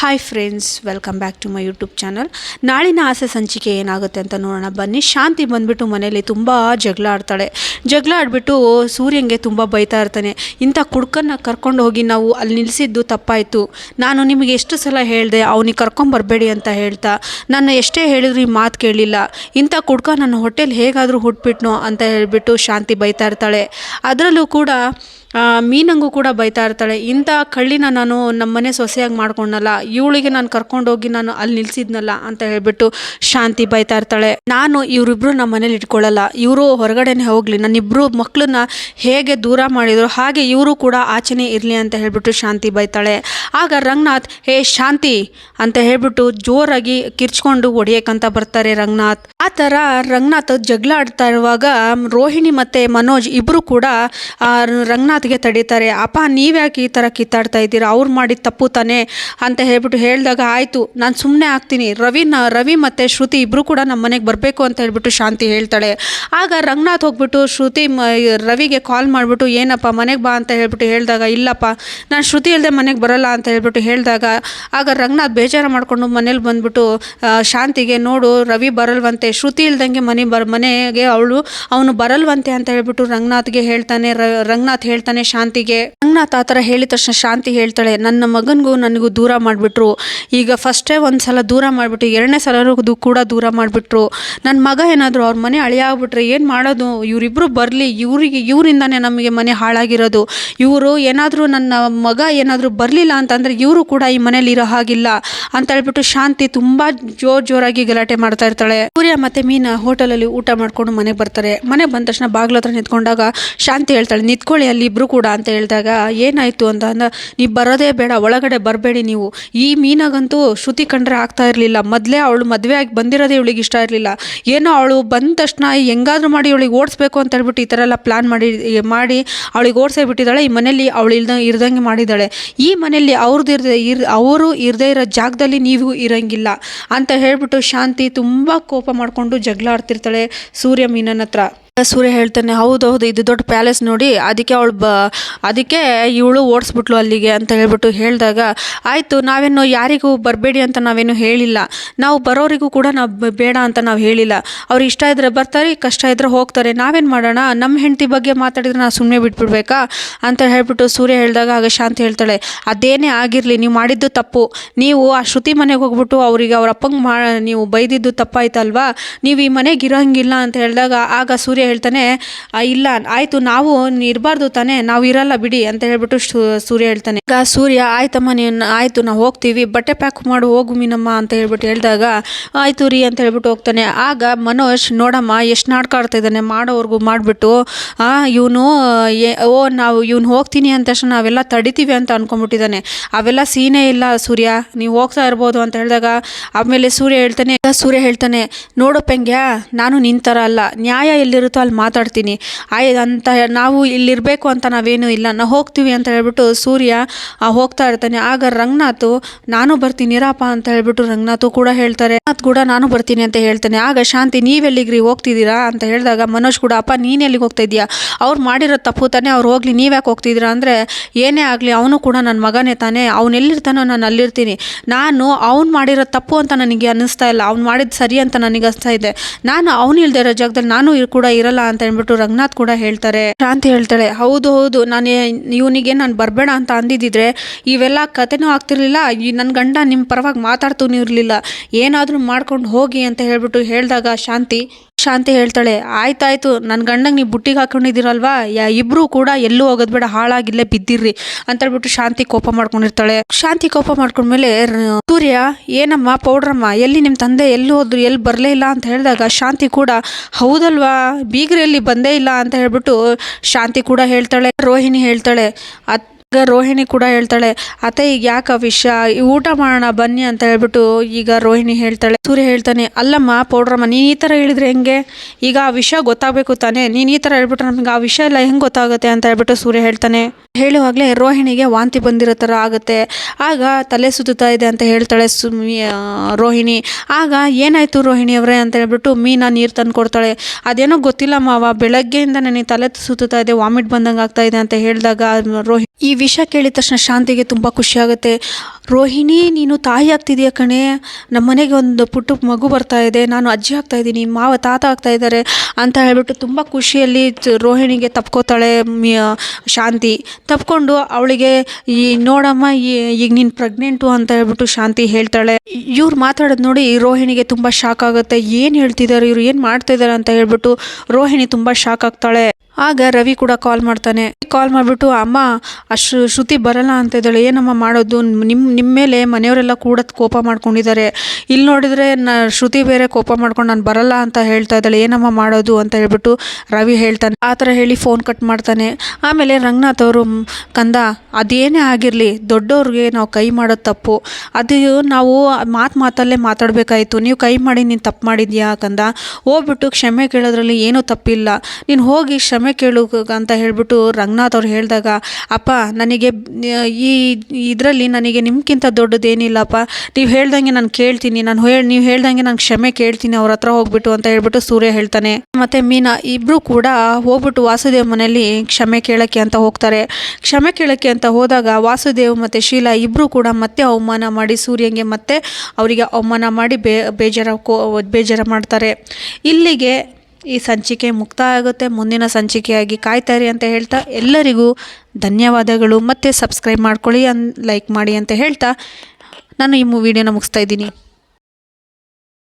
Hi friends welcome back to my YouTube channel ನಾಳಿನ ಆಸೆ ಸಂಚಿಕೆ ಏನಾಗುತ್ತೆ ಅಂತ ನೋಡೋಣ. ಬನ್ನಿ, ಶಾಂತಿ ಬಂದ್ಬಿಟ್ಟು ಮನೇಲಿ ತುಂಬ ಜಗಳ ಆಡ್ತಾಳೆ. ಜಗಳ ಆಡಿಬಿಟ್ಟು ಸೂರ್ಯಂಗೆ ತುಂಬ ಬೈತಾ ಇರ್ತಾನೆ. ಇಂಥ ಕುಡ್ಕನ್ನ ಕರ್ಕೊಂಡು ಹೋಗಿ ನಾವು ಅಲ್ಲಿ ನಿಲ್ಲಿಸಿದ್ದು ತಪ್ಪಾಯಿತು. ನಾನು ನಿಮಗೆ ಎಷ್ಟು ಸಲ ಹೇಳಿದೆ, ಅವನಿಗೆ ಕರ್ಕೊಂಬರಬೇಡಿ ಅಂತ ಹೇಳ್ತಾ. ನಾನು ಎಷ್ಟೇ ಹೇಳಿದ್ರು ಈ ಮಾತು ಕೇಳಲಿಲ್ಲ ಇಂಥ ಕುಡ್ಕ ನನ್ನ ಹೋಟೆಲ್ ಹೇಗಾದರೂ ಹುಟ್ಬಿಟ್ನೋ ಅಂತ ಹೇಳಿಬಿಟ್ಟು ಶಾಂತಿ ಬೈತಾ ಇರ್ತಾಳೆ. ಅದರಲ್ಲೂ ಕೂಡ ಮೀನಂಗೂ ಕೂಡ ಬೈತಾ ಇರ್ತಾಳೆ. ಇಂಥ ಕಳ್ಳಿನ ನಾನು ನಮ್ಮನೆ ಸೊಸೆಯಾಗಿ ಮಾಡ್ಕೊಂಡಲ್ಲ ಇವಳಿಗೆ ನಾನು ಕರ್ಕೊಂಡೋಗಿ ನಾನು ಅಲ್ಲಿ ನಿಲ್ಸಿದ್ನಲ್ಲ ಅಂತ ಹೇಳ್ಬಿಟ್ಟು ಶಾಂತಿ ಬೈತಾ ಇರ್ತಾಳೆ. ನಾನು ಇವರಿಬ್ರು ನಮ್ಮ ಮನೇಲಿ ಇಟ್ಕೊಳ್ಳಲ್ಲ. ಇವರು ಹೊರಗಡೆನೆ ಹೋಗಲಿ. ನನ್ನಿಬ್ರು ಮಕ್ಕಳನ್ನ ಹೇಗೆ ದೂರ ಮಾಡಿದ್ರು ಹಾಗೆ ಇವರು ಕೂಡ ಆಚೆನೇ ಇರಲಿ ಅಂತ ಹೇಳ್ಬಿಟ್ಟು ಶಾಂತಿ ಬೈತಾಳೆ. ಆಗ ರಂಗನಾಥ್ ಹೇ ಶಾಂತಿ! ಅಂತ ಹೇಳ್ಬಿಟ್ಟು ಜೋರಾಗಿ ಕಿರ್ಚ್ಕೊಂಡು ಹೊಡಿಯಕ್ಕಂತ ಬರ್ತಾರೆ ರಂಗನಾಥ್. ಆ ಥರ ರಂಗನಾಥ್ ಜಗಳ ಆಡ್ತಾ ಇರುವಾಗ ರೋಹಿಣಿ ಮತ್ತು ಮನೋಜ್ ಇಬ್ಬರು ಕೂಡ ಆ, ರಂಗನಾಥ್ಗೆ ತಡೀತಾರೆ, ಅಪ್ಪ, ನೀವ್ಯಾಕೆ ಈ ಥರ ಕಿತ್ತಾಡ್ತಾ ಇದ್ದೀರಾ? ಅವ್ರು ಮಾಡಿದ ತಪ್ಪು ತಾನೇ? ಅಂತ ಹೇಳ್ಬಿಟ್ಟು ಹೇಳಿದಾಗ, ಆಯಿತು, ನಾನು ಸುಮ್ಮನೆ ಆಗ್ತೀನಿ. ರವಿನ, ರವಿ ಮತ್ತು ಶ್ರುತಿ ಇಬ್ಬರು ಕೂಡ ನಮ್ಮ ಮನೆಗೆ ಬರಬೇಕು ಅಂತ ಹೇಳ್ಬಿಟ್ಟು ಶಾಂತಿ ಹೇಳ್ತಾಳೆ. ಆಗ ರಂಗನಾಥ್ ಹೋಗ್ಬಿಟ್ಟು, ಶ್ರುತಿ, ಮ ರವಿಗೆ ಕಾಲ್ ಮಾಡಿಬಿಟ್ಟು, ಏನಪ್ಪ, ಮನೆಗೆ ಬಾ ಅಂತ ಹೇಳ್ಬಿಟ್ಟು ಹೇಳಿದಾಗ, ಇಲ್ಲಪ್ಪ, ನಾನು ಶ್ರುತಿ ಇಲ್ಲದೆ ಮನೆಗೆ ಬರಲ್ಲ ಅಂತ ಹೇಳ್ಬಿಟ್ಟು ಹೇಳಿದಾಗ, ಆಗ ರಂಗನಾಥ್ ಬೇಜಾರು ಮಾಡಿಕೊಂಡು ಮನೇಲಿ ಬಂದ್ಬಿಟ್ಟು ಶಾಂತಿಗೆ ನೋಡು, ರವಿ ಬರಲ್ವಂತೆ. ಶ್ರುತಿ ಇಲ್ದಂಗೆ ಮನೆ ಬರ್, ಮನೆಗೆ ಅವಳು, ಅವನು ಬರಲ್ವಂತೆ ಅಂತ ಹೇಳ್ಬಿಟ್ಟು ರಂಗನಾಥ್ಗೆ ಹೇಳ್ತಾನೆ. ರಂಗನಾಥ್ ಹೇಳ್ತಾನೆ ಶಾಂತಿಗೆ. ರಂಗನಾಥ್ ಆ ಥರ ಹೇಳಿದ ತಕ್ಷಣ ಶಾಂತಿ ಹೇಳ್ತಾಳೆ, ನನ್ನ ಮಗನಿಗೂ ನನಗೂ ದೂರ ಮಾಡಿಬಿಟ್ರು. ಈಗ ಫಸ್ಟೇ ಒಂದು ಸಲ ದೂರ ಮಾಡಿಬಿಟ್ಟು, ಎರಡನೇ ಸಲ ಕೂಡ ದೂರ ಮಾಡಿಬಿಟ್ರು. ನನ್ನ ಮಗ ಏನಾದರೂ ಅವ್ರ ಮನೆ ಅಳಿಯ ಆಗ್ಬಿಟ್ರೆ ಏನು ಮಾಡೋದು? ಇವರಿಬ್ಬರು ಬರಲಿ, ಇವರಿಗೆ, ಇವರಿಂದಾನೇ ನಮಗೆ ಮನೆ ಹಾಳಾಗಿರೋದು. ಇವರು ಏನಾದರೂ ನನ್ನ ಮಗ ಏನಾದರೂ ಬರಲಿಲ್ಲ ಅಂತಂದರೆ ಇವರು ಕೂಡ ಈ ಮನೇಲಿ ಇರೋ ಹಾಗಿಲ್ಲ. ಅಂತ ಹೇಳ್ಬಿಟ್ಟು ಶಾಂತಿ ತುಂಬ ಜೋರ್ ಜೋರಾಗಿ ಗಲಾಟೆ ಮಾಡ್ತಾ ಇರ್ತಾಳೆ. ಸೂರ್ಯ ಮತ್ತೆ ಮೀನಾ ಹೋಟೆಲಲ್ಲಿ ಊಟ ಮಾಡ್ಕೊಂಡು ಮನೆಗೆ ಬರ್ತಾರೆ. ಮನೆಗೆ ಬಂದ ತಕ್ಷಣ ಬಾಗ್ಲ ಹತ್ರ ನಿಂತ್ಕೊಂಡಾಗ ಶಾಂತಿ ಹೇಳ್ತಾಳೆ, ನಿಂತ್ಕೊಳ್ಳಿ ಅಲ್ಲಿ ಇಬ್ರು ಕೂಡ ಅಂತ ಹೇಳಿದಾಗ, ಏನಾಯಿತು ಅಂತ ಅಂದ, ನೀವು ಬರೋದೇ ಬೇಡ, ಒಳಗಡೆ ಬರಬೇಡಿ ನೀವು. ಈ ಮೀನಾಗಂತೂ ಶ್ರುತಿ ಕಂಡ್ರೆ ಆಗ್ತಾ ಇರಲಿಲ್ಲ. ಮೊದಲೇ ಅವಳು ಮದುವೆ ಆಗಿ ಬಂದಿರೋದೇ ಇವಳಿಗೆ ಇಷ್ಟ ಇರಲಿಲ್ಲ. ಏನೋ ಅವಳು ಬಂದ ತಕ್ಷಣ ಹೆಂಗಾದ್ರೂ ಮಾಡಿ ಇವಳಿಗೆ ಓಡಿಸ್ಬೇಕು ಅಂತ ಹೇಳ್ಬಿಟ್ಟು ಈ ಥರ ಎಲ್ಲ ಪ್ಲಾನ್ ಮಾಡಿ ಮಾಡಿ ಅವಳಿಗೆ ಓಡಿಸೇ ಬಿಟ್ಟಿದ್ದಾಳೆ. ಈ ಮನೇಲಿ ಅವಳು ಇಲ್ದ, ಇರ್ದಂಗೆ ಮಾಡಿದ್ದಾಳೆ. ಈ ಮನೆಯಲ್ಲಿ ಅವ್ರದ್ದು ಇರ್ದೆ, ಇರ್, ಅವರು ಇರದೇ ಇರೋ ಜಾಗದಲ್ಲಿ ನೀವು ಇರೋಂಗಿಲ್ಲ. ಅಂತ ಹೇಳಿಬಿಟ್ಟು ಶಾಂತಿ ತುಂಬ ಕೋಪ ಮಾಡಿಕೊಂಡು ಜಗಳ ಆಡ್ತಿರ್ತಾಳೆ ಸೂರ್ಯ ಮೀನನ ಹತ್ರ. ಸೂರ್ಯ ಹೇಳ್ತಾನೆ, ಹೌದು ಹೌದು, ಇದು ದೊಡ್ಡ ಪ್ಯಾಲೇಸ್ ನೋಡಿ, ಅದಕ್ಕೆ ಅವಳು ಬ, ಅದಕ್ಕೆ ಇವಳು ಓಡಿಸ್ಬಿಟ್ಲು ಅಲ್ಲಿಗೆ, ಅಂತ ಹೇಳ್ಬಿಟ್ಟು ಹೇಳಿದಾಗ, ಆಯಿತು ನಾವೇನು ಯಾರಿಗೂ ಬರಬೇಡಿ ಅಂತ ನಾವೇನು ಹೇಳಿಲ್ಲ. ನಾವು ಬರೋರಿಗೂ ಕೂಡ ನಾವು ಬೇಡ ಅಂತ ನಾವು ಹೇಳಿಲ್ಲ. ಅವ್ರು ಇಷ್ಟ ಇದ್ದರೆ ಬರ್ತಾರೆ, ಕಷ್ಟ ಇದ್ದರೆ ಹೋಗ್ತಾರೆ. ನಾವೇನು ಮಾಡೋಣ? ನಮ್ಮ ಹೆಂಡತಿ ಬಗ್ಗೆ ಮಾತಾಡಿದ್ರೆ ನಾವು ಸುಮ್ಮನೆ ಬಿಟ್ಬಿಡ್ಬೇಕಾ? ಅಂತ ಹೇಳ್ಬಿಟ್ಟು ಸೂರ್ಯ ಹೇಳಿದಾಗ ಆಗ ಶಾಂತಿ ಹೇಳ್ತಾಳೆ, ಅದೇನೇ ಆಗಿರಲಿ, ನೀವು ಮಾಡಿದ್ದು ತಪ್ಪು. ನೀವು ಆ ಶ್ರುತಿ ಮನೆಗೆ ಹೋಗ್ಬಿಟ್ಟು ಅವರಿಗೆ ಅವ್ರ ಅಪ್ಪಂಗೆ ಮಾ, ನೀವು ಬೈದಿದ್ದು ತಪ್ಪಾಯ್ತಲ್ವಾ? ನೀವು ಈ ಮನೆಗೆ ಇರೋಂಗಿಲ್ಲ, ಅಂತ ಹೇಳಿದಾಗ ಆಗ ಸೂರ್ಯ ಹೇಳ್ತಾನೆ "ಆ, ಇಲ್ಲ ಆಯಿತು ನಾವು ಇರಬಾರ್ದು ತಾನೇ ನಾವು ಇರಲ್ಲ ಬಿಡಿ ಅಂತ ಹೇಳ್ಬಿಟ್ಟು ಸೂರ್ಯ ಹೇಳ್ತಾನೆ. ಈಗ ಸೂರ್ಯ ಆಯ್ತಮ್ಮ ನೀನು ಆಯಿತು ನಾವು ಹೋಗ್ತೀವಿ ಬಟ್ಟೆ ಪ್ಯಾಕ್ ಮಾಡು ಹೋಗು ಮೀನಮ್ಮ ಅಂತ ಹೇಳ್ಬಿಟ್ಟು ಹೇಳಿದಾಗ ಆಯಿತು ರೀ ಅಂತ ಹೇಳ್ಬಿಟ್ಟು ಹೋಗ್ತಾನೆ. ಆಗ ಮನೋಜ್ ನೋಡಮ್ಮ ಎಷ್ಟು ನಾಡ್ಕಾಡ್ತಾ ಇದ್ದಾನೆ ಮಾಡೋವರೆಗೂ ಮಾಡಿಬಿಟ್ಟು ಇವನು ಓ ನಾವು ಇವನು ಹೋಗ್ತೀನಿ ಅಂತ ತಕ್ಷಣ ನಾವೆಲ್ಲ ತಡಿತೀವಿ ಅಂತ ಅನ್ಕೊಂಡ್ಬಿಟ್ಟಿದ್ದಾನೆ. ಅವೆಲ್ಲ ಸೀನೇ ಇಲ್ಲ ಸೂರ್ಯ ನೀವು ಹೋಗ್ತಾ ಇರ್ಬೋದು ಅಂತ ಹೇಳಿದಾಗ ಆಮೇಲೆ ಸೂರ್ಯ ಹೇಳ್ತಾನೆ ಸೂರ್ಯ ಹೇಳ್ತಾನೆ ನೋಡೋ ಪೆಂಗ್ಯ ನಾನು ಥರ ಅಲ್ಲ ನ್ಯಾಯ ಎಲ್ಲಿರುತ್ತೋ ಅಲ್ಲಿ ಮಾತಾಡ್ತೀನಿ. ಆಯ್, ಅಂತ ನಾವು ಇಲ್ಲಿರಬೇಕು ಅಂತ ನಾವೇನು ಇಲ್ಲ. ನಾವು ಹೋಗ್ತೀವಿ ಅಂತ ಹೇಳ್ಬಿಟ್ಟು ಸೂರ್ಯ ಹೋಗ್ತಾ ಇರ್ತಾನೆ. ಆಗ ರಂಗನಾಥು, ನಾನು ಬರ್ತೀನಿ ಇರಪ್ಪ ಅಂತ ಹೇಳ್ಬಿಟ್ಟು ರಂಗನಾಥು ಕೂಡ ಹೇಳ್ತಾರೆ. ರಂಗನಾಥ್ ಕೂಡ, ನಾನು ಬರ್ತೀನಿ ಅಂತ ಹೇಳ್ತಾನೆ. ಆಗ ಶಾಂತಿ, ನೀವೆಲ್ಲಿಗ್ರಿ, ಹೋಗ್ತಿದ್ದೀರಾ? ಅಂತ ಹೇಳಿದಾಗ ಮನೋಜ್ ಕೂಡ, ಅಪ್ಪ, ನೀನು ಎಲ್ಲಿಗೆ ಹೋಗ್ತಾ ಇದೀಯಾ ಅವ್ರು ಮಾಡಿರೋ ತಪ್ಪು ತಾನೇ ಅವ್ರು ಹೋಗ್ಲಿ. ನೀವ್ಯಾಕೆ ಹೋಗ್ತಿದ್ದೀರಾ ಅಂದರೆ, ಏನೇ ಆಗಲಿ, ಅವನು ಕೂಡ ನನ್ನ ಮಗನೇ ತಾನೇ. ಅವ್ನು ಎಲ್ಲಿರ್ತಾನೋ ನಾನು ಅಲ್ಲಿರ್ತೀನಿ. ನಾನು ಅವ್ನು ಮಾಡಿರೋ ತಪ್ಪು ಅಂತ ನನಗೆ ಅನ್ನಿಸ್ತಾ ಇಲ್ಲ. ಅವ್ನು ಮಾಡಿದ ಸರಿ ಅಂತ ನನಗೆ ಅನಿಸ್ತಾ ಇದೆ. ನಾನು ಅವನು ಇಲ್ಲದೆ ಇರೋ ಜಾಗದಲ್ಲಿ ನಾನು ಕೂಡ ಕೂಡ ಇರಲ್ಲ ಅಂತ ಹೇಳ್ಬಿಟ್ಟು ರಂಗನಾಥ್ ಕೂಡ ಹೇಳ್ತಾರೆ. ಶಾಂತಿ ಹೇಳ್ತಾಳೆ, ಹೌದು ಹೌದು, ನಾನು ಇವನಿಗೆ ನಾನು ಬರಬೇಡ ಅಂತ ಅಂದಿದ್ದಿದ್ರೆ ಇವೆಲ್ಲ ಕತೆನೂ ಆಗ್ತಿರ್ಲಿಲ್ಲ. ನನ್ನ ಗಂಡ ನಿಮ್ಮ ಪರವಾಗಿ ಮಾತಾಡ್ತೂ ಇರಲಿಲ್ಲ. ಏನಾದರೂ ಮಾಡ್ಕೊಂಡು ಹೋಗಿ ಅಂತ ಹೇಳ್ಬಿಟ್ಟು ಹೇಳಿದಾಗ ಶಾಂತಿ ಶಾಂತಿ ಹೇಳ್ತಾಳೆ, ಆಯ್ತಾಯ್ತು ನನ್ನ ಗಂಡಂಗೆ ನೀವು ಬುಟ್ಟಿಗೆ ಹಾಕೊಂಡಿದ್ದೀರಲ್ವಾ? ಯಾ ಇಬ್ಬರೂ ಕೂಡ ಎಲ್ಲೂ ಹೋಗೋದು ಬೇಡ, ಹಾಳಾಗಿಲ್ಲೇ ಬಿದ್ದಿರ್ರಿ ಅಂತ ಹೇಳ್ಬಿಟ್ಟು ಶಾಂತಿ ಕೋಪ ಮಾಡ್ಕೊಂಡಿರ್ತಾಳೆ. ಶಾಂತಿ ಕೋಪ ಮಾಡ್ಕೊಂಡ್ಮೇಲೆ ಸೂರ್ಯ, ಏನಮ್ಮ, ಪೌಡ್ರಮ್ಮ, ಎಲ್ಲಿ ನಿಮ್ಮ ತಂದೆ? ಎಲ್ಲಿ ಹೋದ್ರು? ಎಲ್ಲಿ ಬರಲೇ ಇಲ್ಲ? ಅಂತ ಹೇಳಿದಾಗ ಶಾಂತಿ ಕೂಡ, ಹೌದಲ್ವಾ, ಬೀಗರೆಯಲ್ಲಿ ಬಂದೇ ಇಲ್ಲ ಅಂತ ಹೇಳ್ಬಿಟ್ಟು ಶಾಂತಿ ಕೂಡ ಹೇಳ್ತಾಳೆ. ರೋಹಿಣಿ ಹೇಳ್ತಾಳೆ, ಅತ್ ಈಗ ರೋಹಿಣಿ ಕೂಡ ಹೇಳ್ತಾಳೆ, ಅತ್ತೆ, ಈಗ ಯಾಕೆ ವಿಷಯ ಊಟ ಮಾಡೋಣ, ಬನ್ನಿ ಅಂತ ಹೇಳ್ಬಿಟ್ಟು ಈಗ ರೋಹಿಣಿ ಹೇಳ್ತಾಳೆ. ಸೂರ್ಯ ಹೇಳ್ತಾನೆ, ಅಲ್ಲಮ್ಮ, ಪೌಡ್ರಮ್ಮ, ನೀನು ಈ ಥರ ಹೇಳಿದ್ರೆ ಹೆಂಗೆ? ಈಗ ಆ ವಿಷಯ ಗೊತ್ತಾಗಬೇಕು ತಾನೇ? ನೀನು ಈ ಥರ ಹೇಳ್ಬಿಟ್ರೆ ನಮ್ಗೆ ಆ ವಿಷಯ ಎಲ್ಲ ಹೆಂಗೆ ಗೊತ್ತಾಗುತ್ತೆ? ಅಂತ ಹೇಳ್ಬಿಟ್ಟು ಸೂರ್ಯ ಹೇಳ್ತಾನೆ. ಹೇಳುವಾಗಲೇ ರೋಹಿಣಿಗೆ ವಾಂತಿ ಬಂದಿರೋ ಥರ ಆಗುತ್ತೆ. ಆಗ ತಲೆ ಸುತ್ತುತ್ತಾ ಇದೆ ಅಂತ ಹೇಳ್ತಾಳೆ ಸು ರೋಹಿಣಿ. ಆಗ ಏನಾಯ್ತು ರೋಹಿಣಿ ಅವರೇ ಅಂತ ಹೇಳ್ಬಿಟ್ಟು ಮೀನಾ ನೀರು ತಂದು ಕೊಡ್ತಾಳೆ. ಅದೇನೋ ಗೊತ್ತಿಲ್ಲ ಮಾವ ಬೆಳಗ್ಗೆಯಿಂದ ನನಗೆ ತಲೆ ಸುತ್ತುತ್ತಾ ಇದೆ, ವಾಮಿಟ್ ಬಂದಂಗೆ ಆಗ್ತಾ ಇದೆ ಅಂತ ಹೇಳಿದಾಗ ರೋಹಿಣಿ ಈ ವಿಷಯ ಕೇಳಿದ ತಕ್ಷಣ ಶಾಂತಿಗೆ ತುಂಬ ಖುಷಿಯಾಗುತ್ತೆ. ರೋಹಿಣಿ, ನೀನು ತಾಯಿ ಆಗ್ತಿದೀಯ ಕಣೆ? ನಮ್ಮ ಮನೆಗೆ ಒಂದು ಪುಟ್ಟ ಮಗು ಬರ್ತಾ ಇದೆ. ನಾನು ಅಜ್ಜಿ ಆಗ್ತಾ ಇದ್ದೀನಿ, ಮಾವ ತಾತ ಆಗ್ತಾ ಇದ್ದಾರೆ ಅಂತ ಹೇಳಿಬಿಟ್ಟು ತುಂಬ ಖುಷಿಯಲ್ಲಿ ರೋಹಿಣಿಗೆ ತಪ್ಕೋತಾಳೆ ಶಾಂತಿ. ತಪ್ಕೊಂಡು ಅವಳಿಗೆ, ಈ ನೋಡಮ್ಮ ಈಗ ನೀನು ಪ್ರೆಗ್ನೆಂಟು ಅಂತ ಹೇಳ್ಬಿಟ್ಟು ಶಾಂತಿ ಹೇಳ್ತಾಳೆ. ಇವ್ರು ಮಾತಾಡೋದು ನೋಡಿ ರೋಹಿಣಿಗೆ ತುಂಬ ಶಾಕ್ ಆಗುತ್ತೆ. ಏನು ಹೇಳ್ತಿದ್ದಾರೆ ಇವ್ರು ಏನು ಮಾಡ್ತಾ ಇದ್ದಾರೆ ಅಂತ ಹೇಳ್ಬಿಟ್ಟು ರೋಹಿಣಿ ತುಂಬ ಶಾಕ್ ಆಗ್ತಾಳೆ. ಆಗ ರವಿ ಕೂಡ ಕಾಲ್ ಮಾಡ್ತಾನೆ. ಕಾಲ್ ಮಾಡಿಬಿಟ್ಟು, ಅಮ್ಮ ಅಶ್ರು ಶ್ರುತಿ ಬರಲ್ಲ ಅಂತ ಇದ್ದಾಳೆ. ಏನಮ್ಮ ಮಾಡೋದು? ನಿಮ್ಮ ನಿಮ್ಮ ಮೇಲೆ ಮನೆಯವರೆಲ್ಲ ಕೂಡ ಕೋಪ ಮಾಡ್ಕೊಂಡಿದ್ದಾರೆ. ಇಲ್ಲಿ ನೋಡಿದರೆ ನ, ಶ್ರುತಿ ಬೇರೆ ಕೋಪ ಮಾಡ್ಕೊಂಡು ನಾನು ಬರಲ್ಲ ಅಂತ ಹೇಳ್ತಾ ಇದ್ದಾಳೆ. ಏನಮ್ಮ ಮಾಡೋದು? ಅಂತ ಹೇಳ್ಬಿಟ್ಟು ರವಿ ಹೇಳ್ತಾನೆ. ಆ ಥರ ಹೇಳಿ ಫೋನ್ ಕಟ್ ಮಾಡ್ತಾನೆ. ಆಮೇಲೆ ರಂಗನಾಥ್ ಅವರು ಕಂದ, ಅದೇನೇ ಆಗಿರಲಿ, ದೊಡ್ಡವ್ರಿಗೆ ನಾವು ಕೈ ಮಾಡೋದು ತಪ್ಪು. ಅದು ನಾವು ಮಾತು ಮಾತಲ್ಲೇ ಮಾತಾಡಬೇಕಾಯಿತು. ನೀವು ಕೈ ಮಾಡಿ ನೀನು ತಪ್ಪು ಮಾಡಿದ್ಯಾ ಕಂದ? ಹೋಗ್ಬಿಟ್ಟು ಕ್ಷಮೆ ಕೇಳೋದ್ರಲ್ಲಿ ಏನೂ ತಪ್ಪಿಲ್ಲ. ನೀನು ಹೋಗಿ ಕೇಳು ಅಂತ ಹೇಳಿಬಿಟ್ಟು ರಂಗನಾಥ್ ಅವ್ರು ಹೇಳಿದಾಗ, ಅಪ್ಪ, ನನಗೆ, ಈ, ಇದರಲ್ಲಿ ನನಗೆ ನಿಮ್ಗಿಂತ ದೊಡ್ಡದೇನಿಲ್ಲಪ್ಪ. ನೀವು ಹೇಳ್ದಂಗೆ ನಾನು ಕೇಳ್ತೀನಿ. ನಾನು ಹೇಳಿ, ನೀವು ಹೇಳ್ದಂಗೆ ನಾನು ಕ್ಷಮೆ ಕೇಳ್ತೀನಿ. ಅವ್ರ ಹತ್ರ ಹೋಗ್ಬಿಟ್ಟು ಅಂತ ಹೇಳ್ಬಿಟ್ಟು ಸೂರ್ಯ ಹೇಳ್ತಾನೆ. ಮತ್ತು ಮೀನಾ ಇಬ್ಬರು ಕೂಡ ಹೋಗ್ಬಿಟ್ಟು ವಾಸುದೇವ್ ಮನೆಯಲ್ಲಿ ಕ್ಷಮೆ ಕೇಳೋಕ್ಕೆ ಅಂತ ಹೋಗ್ತಾರೆ. ಕ್ಷಮೆ ಕೇಳೋಕ್ಕೆ ಅಂತ ಹೋದಾಗ ವಾಸುದೇವ್ ಮತ್ತು ಶೀಲಾ ಇಬ್ಬರು ಕೂಡ ಮತ್ತೆ ಅವಮಾನ ಮಾಡಿ ಸೂರ್ಯಂಗೆ ಮತ್ತೆ ಅವರಿಗೆ ಅವಮಾನ ಮಾಡಿ ಬೇ, ಬೇಜಾರ ಬೇಜಾರ ಮಾಡ್ತಾರೆ. ಇಲ್ಲಿಗೆ ಈ ಸಂಚಿಕೆ ಮುಕ್ತಾಯ ಆಗುತ್ತೆ ಮುಂದಿನ ಸಂಚಿಕೆಯಾಗಿ ಕಾಯ್ತಾರೆ ಅಂತ ಹೇಳ್ತಾ ಎಲ್ಲರಿಗೂ ಧನ್ಯವಾದಗಳು. ಮತ್ತು ಸಬ್ಸ್ಕ್ರೈಬ್ ಮಾಡ್ಕೊಳ್ಳಿ, ಅನ್, ಲೈಕ್ ಮಾಡಿ ಅಂತ ಹೇಳ್ತಾ ನಾನು ಈ ವಿಡಿಯೋನ ಮುಗಿಸ್ತಾ ಇದ್ದೀನಿ.